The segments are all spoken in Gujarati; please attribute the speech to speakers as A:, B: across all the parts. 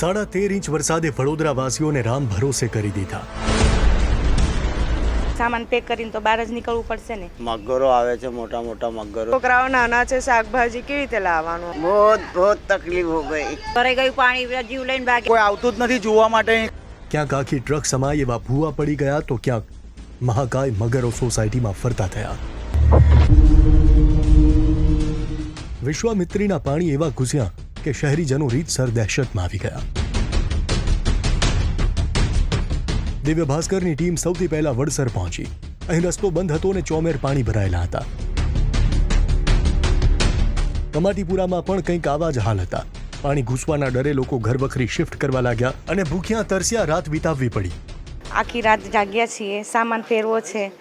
A: સાડા તેર ઇંચ વરસાદે વડોદરા વાસીઓને રામ ભરોસે કરી દીધા.
B: સામાન પેક કરીને તો બહાર જ નીકળવું પડશે ને?
C: મગરો આવે છે મોટા મોટા મગરો.
D: છોકરાઓ નાના છે શાકભાજી કેવી રીતે લાવવાનું?
E: બહુ બહુ તકલીફ હો ગઈ.
B: ભરાઈ ગયું પાણી જીવ લઈને ભાગે.
F: કોઈ આવતું જ નથી જોવા માટે.
A: ક્યાંક આખી ટ્રક સમાય એવા ભૂવા પડી ગયા તો ક્યાંક મહાકાય મગરો સોસાયટીમાં ફરતા થયા. વિશ્વામિત્રીના પાણી એવા ઘૂસ્યા. કે શહેરીજનો રીતસર દહેશતમાં આવી ગયા. દિવ્ય ભાસ્કરની ટીમ સૌથી પહેલા વડસર પહોંચી. અહીં રસ્તો બંધ હતો અને ચોમેર પાણી ભરાયેલા હતા. કમાટીપુરામાં પણ કંઈક આવા જ હાલ હતા. પાણી ઘૂસવાના ડરે લોકો ઘર વખરી શિફ્ટ કરવા લાગ્યા અને ભૂખ્યા તરસ્યા રાત વિતાવવી પડી.
B: આખી રાત જાગ્યા છીએ, સામાન ફેરવો છે.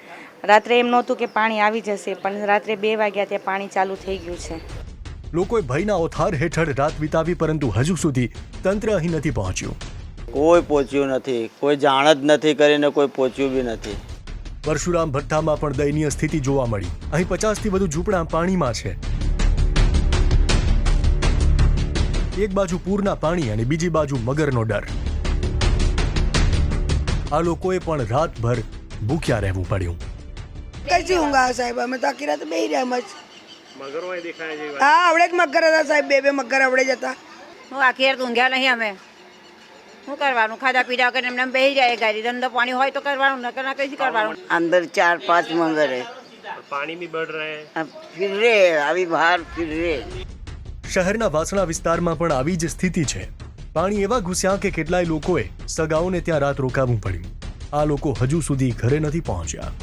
B: રાત્રે એમ નહોતું કે પાણી આવી જશે, પણ રાત્રે બે વાગ્યા ત્યાં પાણી ચાલુ થઈ ગયું છે.
A: લોકોએ ભયના ઓથાર હેઠળ રાત વિતાવી પરંતુ હજુ સુધી તંત્ર અહીં નથી પહોંચ્યું.
C: કોઈ પહોંચ્યું નથી. કોઈ જાણ જ નથી કરીને કોઈ પહોંચ્યું બી નથી.
A: પરશુરામ ભઠ્ઠામાં પણ દયનીય સ્થિતિ જોવા મળી. અહીં પચાસથી વધુ ઝૂંપડા પાણીમાં છે. એક બાજુ પૂરના પાણી અને બીજી બાજુ મગરનો ડર. આ લોકોએ પણ રાતભર ભૂખ્યા રહેવું પડ્યું.
D: કઈ ઊંઘ આવે સાહેબ? અમે તો આખી રાત બેહી રહ્યા હા આવડે જ મગર હતા સાહેબ બે બે મગર આવડે જ
G: હું આખી યાર ઊંઘ્યા નહીં અમે. શું કરવાનું? ખાધા પીધા વગર એમને બેસી જાય ગાડી. ધંધો પાણી હોય તો કરવાનું નકર કરવાનું.
E: અંદર ચાર પાંચ મંગર આવી બહાર રે.
A: શહેરના વાસણા વિસ્તારમાં પણ આવી જ સ્થિતિ છે. પાણી એવા ઘુસ્યા કે કેટલાય લોકોએ સગાઓને ત્યાં રાત રોકાવું પડ્યું. આ લોકો હજુ સુધી ઘરે નથી પહોંચ્યા.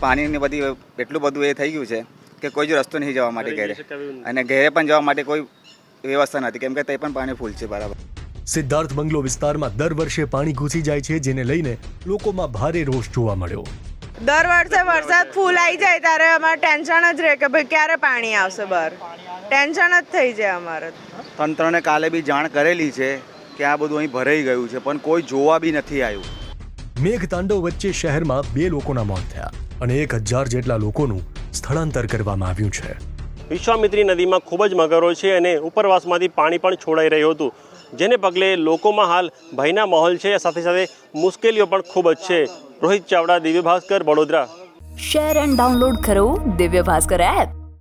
F: પાણીની બધી એટલું બધું એ થઈ ગયું છે કે કોઈ જ રસ્તો નહીં જવા માટે ઘરે. અને ઘરે પણ જવા માટે કોઈ વ્યવસ્થા નથી. કેમ કે તે પણ પાણી ફૂલ છે બરાબર.
A: સિદ્ધાર્થ બંગલો વિસ્તારમાં દર વર્ષે પાણી ઘૂસી જાય છે જેને લઈને લોકોમાં ભારે રોષ જોવા મળ્યો.
D: દર વર્ષે વરસાદ ફૂલ આવી જાય ત્યારે અમારે ટેન્શન જ રહે કે ભાઈ ક્યારે પાણી આવશે બહાર. ટેન્શન જ થઈ જાય અમારે.
F: તંત્રને કાલે બી જાણ કરેલી છે કે આ બધું અહીં ભરાઈ ગયું છે પણ કોઈ જોવા બી નથી આવ્યું.
A: મેઘ તાંડવ વચ્ચે શહેરમાં બે લોકોના મોત થયા અને એક હજાર જેટલા લોકોનું સ્થળાંતર કરવામાં આવ્યું છે.
H: વિશ્વામિત્રી નદીમાં ખૂબ જ મગરો છે અને ઉપરવાસમાંથી પાણી પણ છોડાઈ રહ્યું હતું. જેને પગલે લોકોમાં હાલ ભયના માહોલ છે. સાથે સાથે મુશ્કેલીઓ પણ ખૂબ જ છે. Rohit Chavda Divya Bhaskar Vadodara.
I: Share and download કરો દિવ્ય ભાસ્કર એપ.